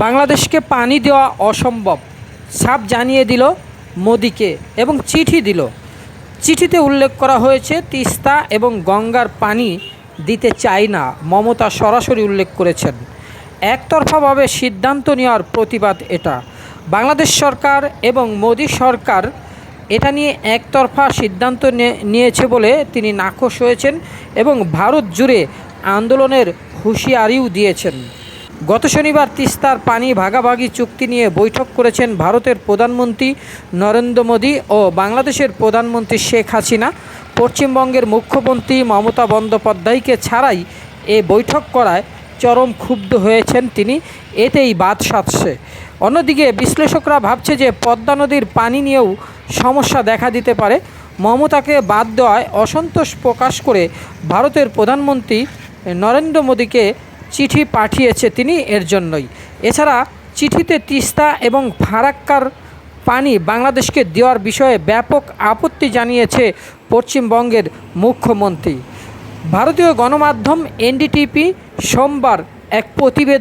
বাংলাদেশকে পানি দেওয়া অসম্ভব। সাপ জানিয়ে দিল মোদিকে এবং চিঠি দিল। চিঠিতে উল্লেখ করা হয়েছে, তিস্তা এবং গঙ্গার পানি দিতে চাই না, মমতা সরাসরি উল্লেখ করেছেন। একতরফাভাবে সিদ্ধান্ত নেওয়ার প্রতিবাদ এটা। বাংলাদেশ সরকার এবং মোদী সরকার এটা নিয়ে একতরফা সিদ্ধান্ত নিয়েছে বলে তিনি নাকশ হয়েছেন এবং ভারত জুড়ে আন্দোলনের হুঁশিয়ারিও দিয়েছেন। গত শনিবার তিস্তার পানি ভাগাভাগি চুক্তি নিয়ে বৈঠক করেছেন ভারতের প্রধানমন্ত্রী নরেন্দ্র মোদী ও বাংলাদেশের প্রধানমন্ত্রী শেখ হাসিনা। পশ্চিমবঙ্গের মুখ্যমন্ত্রী মমতা বন্দ্যোপাধ্যায়কে ছাড়াই এ বৈঠক করায় চরম ক্ষুব্ধ হয়েছেন তিনি। এতেই বাদ সাধছে। অন্যদিকে বিশ্লেষকরা ভাবছে যে পদ্মা নদীর পানি নিয়েও সমস্যা দেখা দিতে পারে। মমতাকে বাদ দেওয়ায় অসন্তোষ প্রকাশ করে ভারতের প্রধানমন্ত্রী নরেন্দ্র মোদীকে চিঠি পাঠিয়েছে তিনি এর জন্যই। এছাড়া চিঠিতে তিস্তা এবং ফারাক্কার পানি বাংলাদেশকে দেওয়ার বিষয়ে ব্যাপক আপত্তি জানিয়েছে পশ্চিমবঙ্গের মুখ্যমন্ত্রী। ভারতীয় গণমাধ্যম এনডিটিপি সোমবার এক প্রতিবেদন